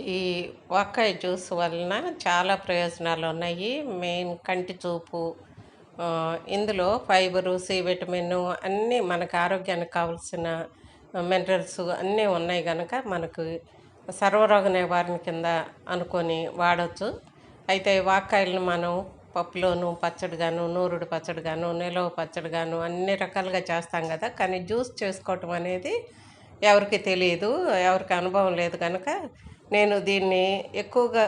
ఈ వాక్కాయ జ్యూస్ వలన చాలా ప్రయోజనాలు ఉన్నాయి. మెయిన్ కంటి చూపు ఇందులో ఫైబరు సి విటమిన్ అన్నీ మనకు ఆరోగ్యానికి కావలసిన మినరల్స్ అన్నీ ఉన్నాయి కనుక మనకు సర్వరోగ నివారణ కింద అనుకొని వాడవచ్చు అయితే వాక్కాయలను మనం పప్పులోను పచ్చడిగాను నూరుడు పచ్చడిగాను నిలవ పచ్చడిగాను అన్ని రకాలుగా చేస్తాం కదా. కానీ జ్యూస్ చేసుకోవటం అనేది ఎవరికి తెలియదు ఎవరికి అనుభవం లేదు కనుక నేను దీన్ని ఎక్కువగా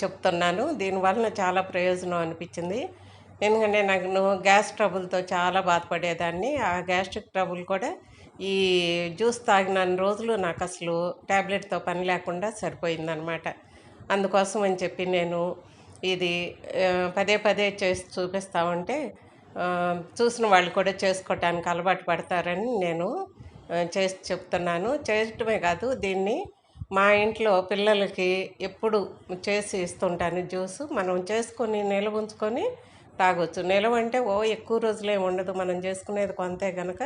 చెప్తున్నాను. దీనివలన చాలా ప్రయోజనం అనిపించింది. ఎందుకంటే నాకు గ్యాస్ ట్రబుల్తో చాలా బాధపడేదాన్ని. ఆ గ్యాస్ట్రిక్ ట్రబుల్ కూడా ఈ జ్యూస్ తాగిన రోజులు నాకు అసలు ట్యాబ్లెట్తో పని లేకుండా సరిపోయిందనమాట. అందుకోసం అని చెప్పి నేను ఇది పదే పదే చేసి చూపిస్తా ఉంటే చూసిన వాళ్ళు కూడా చేసుకోవటానికి అలవాటు పడతారని నేను చేసి చెప్తున్నాను. చేయటమే కాదు దీన్ని మా ఇంట్లో పిల్లలకి ఎప్పుడు చేసి ఇస్తుంటాను జ్యూస్. మనం చేసుకొని నిల్వ ఉంచుకొని తాగొచ్చు. నిల్వ అంటే ఓ ఎక్కువ రోజులు ఏమి ఉండదు. మనం చేసుకునేది కొంతే కనుక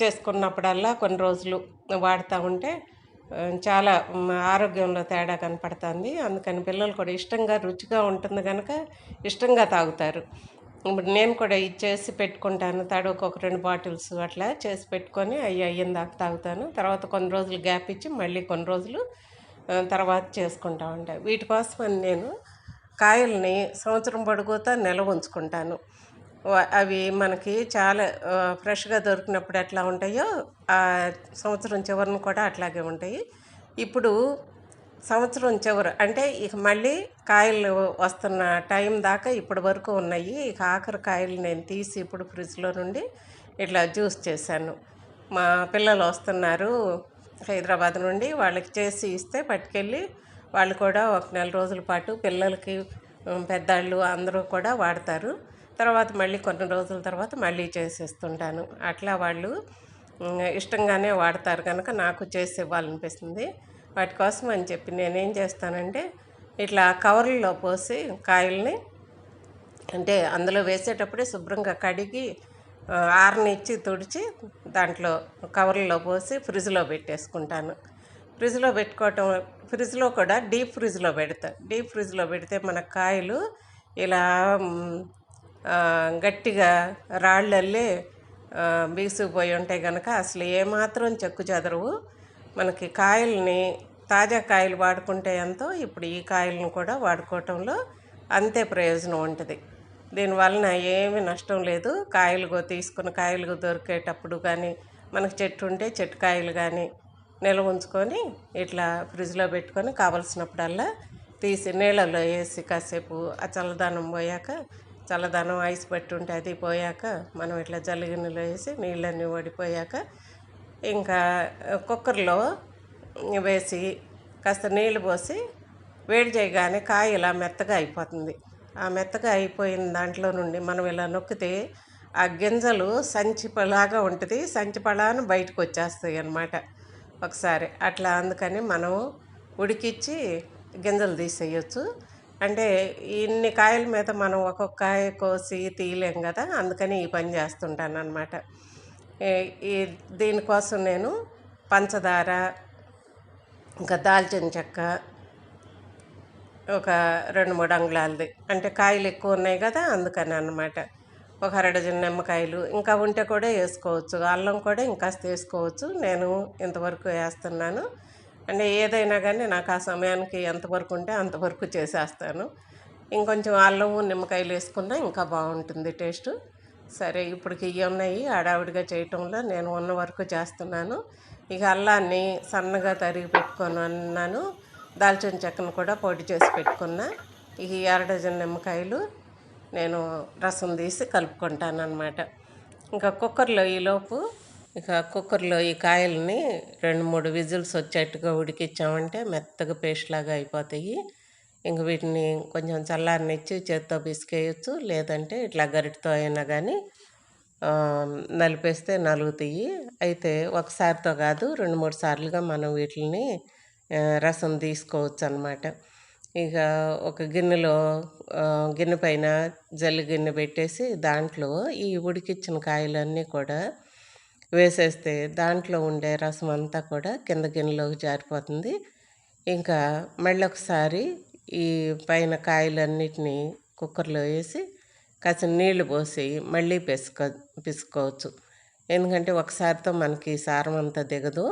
చేసుకున్నప్పుడల్లా కొన్ని రోజులు వాడుతూ ఉంటే చాలా ఆరోగ్యంలో తేడా కనపడుతుంది. అందుకని పిల్లలు కూడా ఇష్టంగా రుచిగా ఉంటుంది కనుక ఇష్టంగా తాగుతారు. ఇప్పుడు నేను కూడా ఇది చేసి పెట్టుకుంటాను. తడుకు ఒక రెండు బాటిల్స్ అట్లా చేసి పెట్టుకొని అవి అయ్యిన దాకా తాగుతాను. తర్వాత కొన్ని రోజులు గ్యాప్ ఇచ్చి మళ్ళీ కొన్ని రోజులు తర్వాత చేసుకుంటా ఉంటాను వీటి కోసం నేను కాయల్ని సంవత్సరం పొడుగుతా నిల్వ ఉంచుకుంటాను. అవి మనకి చాలా ఫ్రెష్గా దొరికినప్పుడు ఎట్లా ఉంటాయో ఆ సంవత్సరం చివరిన కూడా అట్లాగే ఉంటాయి. ఇప్పుడు సంవత్సరం చివరి అంటే ఇక మళ్ళీ కాయలు వస్తున్న టైం దాకా ఇప్పటి వరకు ఉన్నాయి. ఇక ఆఖరి కాయలు నేను తీసి ఇప్పుడు ఫ్రిడ్జ్లో నుండి ఇట్లా జ్యూస్ చేశాను. మా పిల్లలు వస్తున్నారు హైదరాబాద్ నుండి వాళ్ళకి చేసి ఇస్తే పట్టుకెళ్ళి వాళ్ళు కూడా ఒక నెల రోజుల పాటు పిల్లలకి పెద్దవాళ్ళు పెద్దాళ్ళు అందరూ కూడా వాడతారు. తర్వాత మళ్ళీ కొన్ని రోజుల తర్వాత మళ్ళీ చేసేస్తుంటాను. అట్లా వాళ్ళు ఇష్టంగానే వాడతారు కనుక నాకు చేసి ఇవ్వాలనిపిస్తుంది. వాటి కోసం అని చెప్పి నేనేం చేస్తానంటే ఇట్లా కవర్లలో పోసి కాయల్ని అంటే అందులో వేసేటప్పుడే శుభ్రంగా కడిగి ఆరనిచ్చి తుడిచి దాంట్లో కవర్లలో పోసి ఫ్రిడ్జ్లో పెట్టేసుకుంటాను. ఫ్రిడ్జ్లో పెట్టుకోవటం ఫ్రిడ్జ్లో కూడా డీప్ ఫ్రిడ్జ్లో పెడతా. డీప్ ఫ్రిడ్జ్లో పెడితే మన కాయలు ఇలా గట్టిగా రాళ్ళల్లే బీసుకుపోయి ఉంటాయి కనుక అసలు ఏమాత్రం చెక్కు చెదరవు. మనకి కాయల్ని తాజా కాయలు వాడుకుంటే ఎంతో ఇప్పుడు ఈ కాయలను కూడా వాడుకోవటంలో అంతే ప్రయోజనం ఉంటుంది. దీనివలన ఏమీ నష్టం లేదు. కాయలు తీసుకున్న కాయలు దొరికేటప్పుడు కానీ మనకు చెట్టు ఉంటే చెట్టు కాయలు కానీ నిల్వ ఉంచుకొని ఇట్లా ఫ్రిడ్జ్లో పెట్టుకొని కావలసినప్పుడల్లా తీసి నీళ్ళలో వేసి కాసేపు ఆ చల్లదనం పోయాక చల్లదనం ఐస్ పెట్టుంటే అది పోయాక మనం ఇట్లా జల్లిగిన్నెలో వేసి నీళ్ళన్నీ ఓడిపోయాక ఇంకా కుక్కర్లో వేసి కాస్త నీళ్ళు పోసి వేడి చేయగానే కాయ ఇలా మెత్తగా అయిపోతుంది. ఆ మెత్తగా అయిపోయిన దాంట్లో నుండి మనం ఇలా నొక్కితే ఆ గింజలు సంచిపలాగా ఉంటుంది. సంచిపలాను బయటకు వచ్చేస్తాయి అన్నమాట. ఒకసారి అట్లా అందుకని మనం ఉడికిచ్చి గింజలు తీసేయచ్చు. అంటే ఇన్ని కాయల మీద మనం ఒక్కొక్క కాయ కోసి తీయలేం కదా అందుకని ఈ పని చేస్తుంటాను అనమాట ఈ దీనికోసం నేను పంచదార ఇంకా దాల్చిన చెక్క ఒక రెండు మూడు అంగుళాలది. అంటే కాయలు ఎక్కువ ఉన్నాయి కదా అందుకని అన్నమాట. ఒక అరడజన్ నిమ్మకాయలు ఇంకా ఉంటే కూడా వేసుకోవచ్చు. అల్లం కూడా ఇంకా వేసుకోవచ్చు. నేను ఇంతవరకు వేస్తున్నాను. అంటే ఏదైనా కానీ నాకు ఆ సమయానికి ఎంతవరకు ఉంటే అంతవరకు చేసేస్తాను. ఇంకొంచెం అల్లం నిమ్మకాయలు వేసుకున్నా ఇంకా బాగుంటుంది టేస్ట్. సరే ఇప్పటికి ఇవి ఉన్నాయి. హడావిడిగా చేయటంలో నేను ఉన్న వరకు చేస్తున్నాను. ఇక అల్లాన్ని సన్నగా తరిగి పెట్టుకొని అన్నాను దాల్చిన చెక్కను కూడా పొడి చేసి పెట్టుకున్నా. ఇక ఈ అర డజన్ నిమ్మకాయలు నేను రసం తీసి కలుపుకుంటాను అనమాట ఇంకా కుక్కర్లో ఈలోపు ఇక కుక్కర్లో ఈ కాయల్ని రెండు మూడు విజిల్స్ వచ్చేట్టుగా ఉడికిచ్చామంటే మెత్తగా పేస్ట్ లాగా అయిపోతాయి. ఇంక వీటిని కొంచెం చల్లారనిచ్చి చేత్తో పిసికేయచ్చు. లేదంటే ఇట్లా గరిటతో అయినా కానీ నలిపేస్తే నలుగుతాయి. అయితే ఒకసారితో కాదు రెండు మూడు సార్లుగా మనం వీటిని రసం తీసుకోవచ్చు అనమాట ఇక ఒక గిన్నెలో గిన్నె పైన జల్లి గిన్నె పెట్టేసి దాంట్లో ఈ ఉడికిచ్చిన కాయలన్నీ కూడా వేసేస్తే దాంట్లో ఉండే రసం అంతా కూడా కింద గిన్నెలోకి జారిపోతుంది. ఇంకా మళ్ళీ ఒకసారి ఈ పైన కాయలన్నిటినీ కుక్కర్లో వేసి కాసిన నీళ్ళు పోసి మళ్ళీ పిసుక పిసుకోవచ్చు. ఎందుకంటే ఒకసారితో మనకి సారం అంతా దిగదు.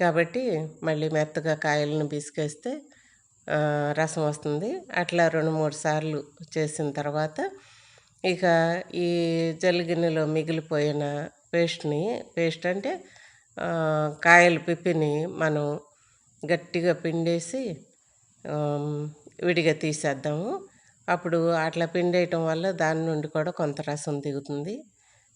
కాబట్టి మళ్ళీ మెత్తగా కాయలను పిసికేస్తే రసం వస్తుంది. అట్లా రెండు మూడు సార్లు చేసిన తర్వాత ఇక ఈ జల్లిగిన్నెలో మిగిలిపోయిన పేస్ట్ని పేస్ట్ అంటే కాయలు పిప్పిని మనం గట్టిగా పిండేసి విడిగా తీసేద్దాము. అప్పుడు అట్లా పిండేయటం వల్ల దాని నుండి కూడా కొంత రసం దిగుతుంది.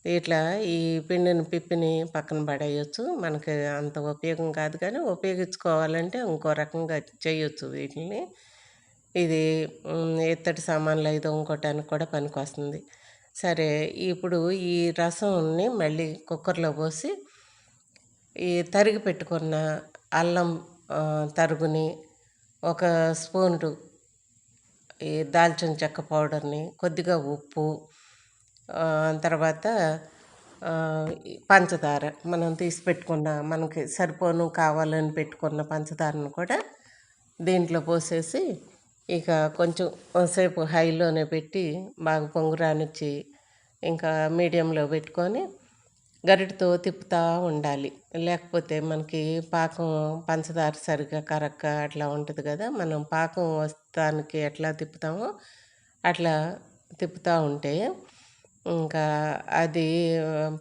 ఇట్లా ఈ పిండిని పిప్పిని పక్కన పడేయచ్చు. మనకి అంత ఉపయోగం కాదు కానీ ఉపయోగించుకోవాలంటే ఇంకో రకంగా చేయొచ్చు వీటిని. ఇది ఇత్తడి సామాన్లు అయితే ఇంకోటానికి కూడా పనికి వస్తుంది సరే ఇప్పుడు ఈ రసంని మళ్ళీ కుక్కర్లో పోసి ఈ తరిగి పెట్టుకున్న అల్లం తరుగుని ఒక స్పూన్ ఈ దాల్చిన చెక్క పౌడర్ని కొద్దిగా ఉప్పు తర్వాత పంచదార మనం తీసి పెట్టుకున్న మనకి సరిపోను కావాలని పెట్టుకున్న పంచదారను కూడా దీంట్లో పోసేసి ఇక కొంచెం సేపు హైలోనే పెట్టి బాగా పొంగురానిచ్చి ఇంకా మీడియంలో పెట్టుకొని గరిటతో తిప్పుతూ ఉండాలి. లేకపోతే మనకి పాకం పంచదార సరిగ్గా కరక్క అట్లా ఉంటుంది కదా మనం పాకం వస్తానికి ఎట్లా తిప్పుతామో అట్లా తిప్పుతూ ఉంటే ఇంకా అది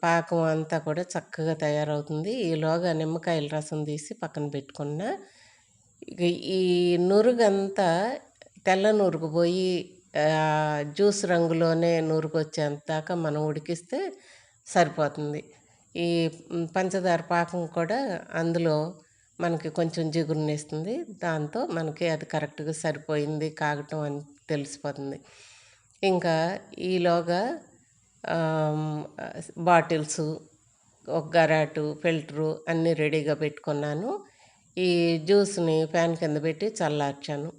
పాకం అంతా కూడా చక్కగా తయారవుతుంది. ఈలోగా నిమ్మకాయల రసం తీసి పక్కన పెట్టుకున్న ఈ నురుగంతా తెల్ల నురుగు పోయి జ్యూస్ రంగులోనే నూరుకొచ్చేంత దాకా మనం ఉడికిస్తే సరిపోతుంది. ఈ పంచదార పాకం కూడా అందులో మనకి కొంచెం జిగురునిస్తుంది. దాంతో మనకి అది కరెక్ట్గా సరిపోయింది కాగటం అని తెలిసిపోతుంది. ఇంకా ఈలోగా బాటిల్స్ ఒక గరాటు ఫిల్టరు అన్నీ రెడీగా పెట్టుకున్నాను. ఈ జ్యూస్ని ఫ్యాన్ కింద పెట్టి చల్లార్చాను.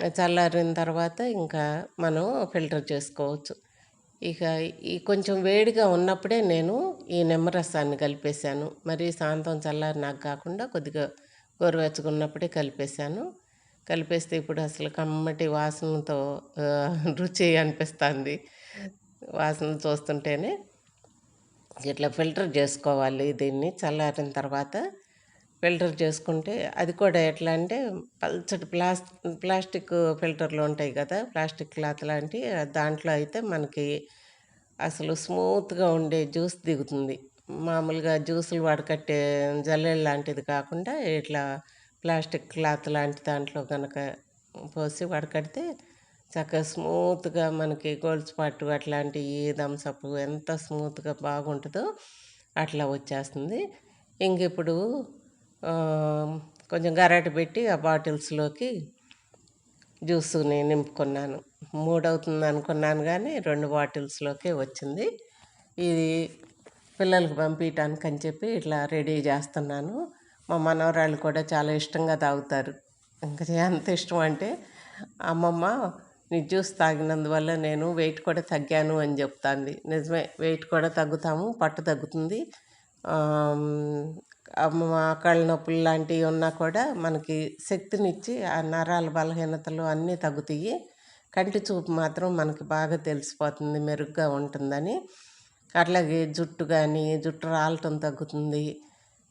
చల్లారిన తర్వాత ఇంకా మనం ఫిల్టర్ చేసుకోవచ్చు. ఇక ఈ కొంచెం వేడిగా ఉన్నప్పుడే నేను ఈ నిమ్మరసాన్ని కలిపేశాను. మరి సాయంత్రం చల్లారి నాకు కాకుండా కొద్దిగా గోరువెచ్చుకున్నప్పుడే కలిపేశాను. కలిపేస్తే ఇప్పుడు అసలు కమ్మటి వాసనతో రుచి అనిపిస్తుంది. వాసన చూస్తుంటేనే ఇట్లా ఫిల్టర్ చేసుకోవాలి దీన్ని చల్లారిన తర్వాత. ఫిల్టర్ చేసుకుంటే అది కూడా ఎట్లా అంటే పల్చటి ప్లాస్ ప్లాస్టిక్ ఫిల్టర్లు ఉంటాయి కదా ప్లాస్టిక్ క్లాత్ లాంటి దాంట్లో అయితే మనకి అసలు స్మూత్గా ఉండే జ్యూస్ దిగుతుంది. మామూలుగా జ్యూసులు వడకట్టే జల్లెలు లాంటిది కాకుండా ఇట్లా ప్లాస్టిక్ క్లాత్ లాంటి దాంట్లో కనుక పోసి వడకడితే చక్కగా స్మూత్గా మనకి గోల్డ్ స్పాట్ అట్లాంటివి థమ్సప్ ఎంత స్మూత్గా బాగుంటుందో అట్లా వచ్చేస్తుంది. ఇంక ఇప్పుడు కొంచెం గరాట పెట్టి ఆ బాటిల్స్లోకి జ్యూస్ని నింపుకున్నాను. మూడు అవుతుంది అనుకున్నాను కానీ రెండు బాటిల్స్లోకే వచ్చింది. ఇది పిల్లలకు పంపించడానికి అని చెప్పి ఇట్లా రెడీ చేస్తున్నాను. మా మనవరాళ్ళు కూడా చాలా ఇష్టంగా తాగుతారు. ఇంకా ఎంత ఇష్టం అంటే అమ్మమ్మ నీ జ్యూస్ తాగినందువల్ల నేను వెయిట్ కూడా తగ్గాను అని చెప్తాంది. నిజమే వెయిట్ కూడా తగ్గుతాము పట్టు తగ్గుతుంది. కాళ్ళ నొప్పులు లాంటివి ఉన్నా కూడా మనకి శక్తినిచ్చి ఆ నరాల బలహీనతలు అన్నీ తగ్గుతాయి. కంటి చూపు మాత్రం మనకి బాగా తెలిసిపోతుంది మెరుగ్గా ఉంటుందని. అట్లాగే జుట్టు కానీ జుట్టు రాలటం తగ్గుతుంది.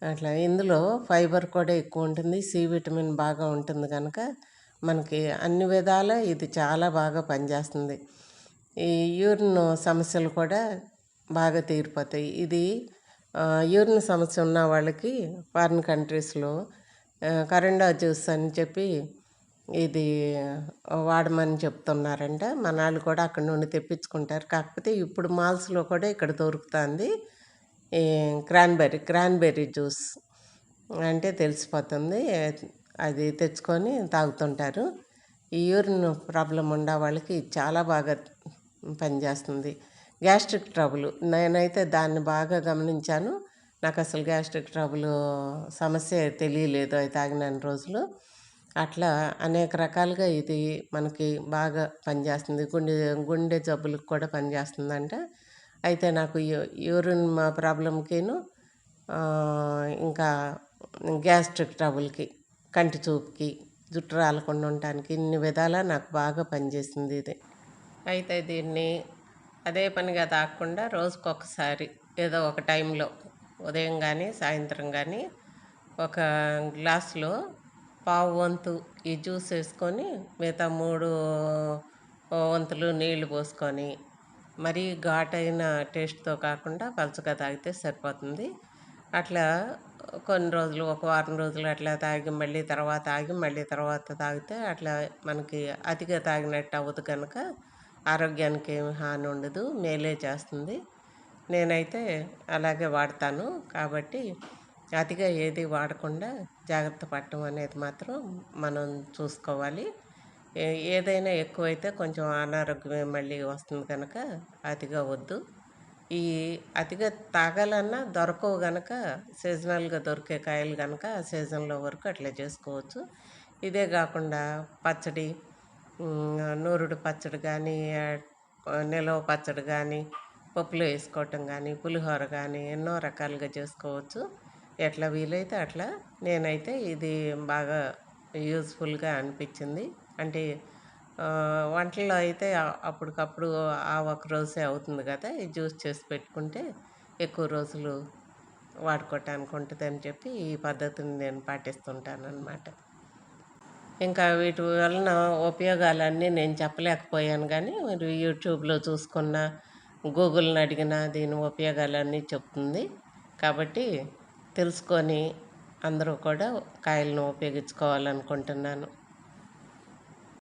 అట్లా ఇందులో ఫైబర్ కూడా ఎక్కువ ఉంటుంది సి విటమిన్ బాగా ఉంటుంది కనుక మనకి అన్ని విధాల ఇది చాలా బాగా పనిచేస్తుంది. ఈ యూరిన్ సమస్యలు కూడా బాగా తీరిపోతాయి. ఇది యూరిన్ సమస్య ఉన్న వాళ్ళకి ఫారిన్ కంట్రీస్లో కరెండా జ్యూస్ అని చెప్పి ఇది వాడమని చెప్తున్నారంట. మన వాళ్ళు కూడా అక్కడ నుండి తెప్పించుకుంటారు. కాకపోతే ఇప్పుడు మాల్స్లో కూడా ఇక్కడ దొరుకుతుంది. ఈ క్రాన్బెర్రీ క్రాన్బెర్రీ జ్యూస్ అంటే తెలిసిపోతుంది. అది తెచ్చుకొని తాగుతుంటారు. ఈ యూరిన్ ప్రాబ్లం ఉండే వాళ్ళకి చాలా బాగా పనిచేస్తుంది. Gastric trouble. నేనైతే దాన్ని బాగా గమనించాను. నాకు అసలు గ్యాస్ట్రిక్ ట్రబుల్ సమస్య తెలియలేదు. అది తాగిన రోజులు. అట్లా అనేక రకాలుగా ఇది మనకి బాగా పనిచేస్తుంది. గుండె గుండె జబ్బులకు కూడా పనిచేస్తుందంట. అయితే నాకు యూరిన్ ప్రాబ్లంకిను ఇంకా గ్యాస్ట్రిక్ ట్రబుల్కి కంటి చూపుకి జుట్టు రాలకుండా ఉండటానికి ఇన్ని విధాలా నాకు బాగా పనిచేసింది ఇది. అయితే దీన్ని అదే పనిగా తాగకుండా రోజుకొకసారి ఏదో ఒక టైంలో ఉదయం కానీ సాయంత్రం కానీ ఒక గ్లాసులో పావు వంతు ఈ జ్యూస్ వేసుకొని మిగతా మూడు వంతులు నీళ్ళు పోసుకొని మరీ ఘాటైన టేస్ట్తో కాకుండా పలుచగా తాగితే సరిపోతుంది. అట్లా కొన్ని రోజులు ఒక వారం రోజులు అట్లా తాగి మళ్ళీ తర్వాత ఆగి మళ్ళీ తర్వాత తాగితే అట్లా మనకి అతిగా తాగినట్టు అవ్వదు కనుక ఆరోగ్యానికి ఏమి హాని ఉండదు మేలే చేస్తుంది. నేనైతే అలాగే వాడతాను. కాబట్టి అతిగా ఏది వాడకుండా జాగ్రత్త పడటం అనేది మాత్రం మనం చూసుకోవాలి. ఏ- ఏదైనా ఎక్కువైతే కొంచెం అనారోగ్యమే మళ్ళీ వస్తుంది కనుక అతిగా వద్దు. ఈ అతిగా తాగాలన్నా దొరకవు గనక సీజనల్గా దొరికే కాయలు కనుక సీజన్లో వరకు అట్లా చేసుకోవచ్చు. ఇదే కాకుండా పచ్చడి నూరుడు పచ్చడి కానీ నిలవ పచ్చడి కానీ పప్పులో వేసుకోవటం కానీ పులిహోర కానీ ఎన్నో రకాలుగా చేసుకోవచ్చు. ఎట్లా వీలైతే అట్లా నేనైతే ఇది బాగా యూజ్ఫుల్గా అనిపించింది. అంటే వంటల్లో అయితే అప్పటికప్పుడు ఆ ఒక రోజే అవుతుంది కదా ఈ జ్యూస్ చేసి పెట్టుకుంటే ఎక్కువ రోజులు వాడుకోవటానికి ఉంటుంది అని చెప్పి ఈ పద్ధతిని నేను పాటిస్తుంటాను అన్నమాట ఇంకా వీటి వలన ఉపయోగాలన్నీ నేను చెప్పలేకపోయాను కానీ మీరు యూట్యూబ్లో చూసుకున్న గూగుల్ని అడిగిన దీని ఉపయోగాలన్నీ చెప్తుంది. కాబట్టి తెలుసుకొని అందరూ కూడా కాయలను ఉపయోగించుకోవాలనుకుంటున్నాను.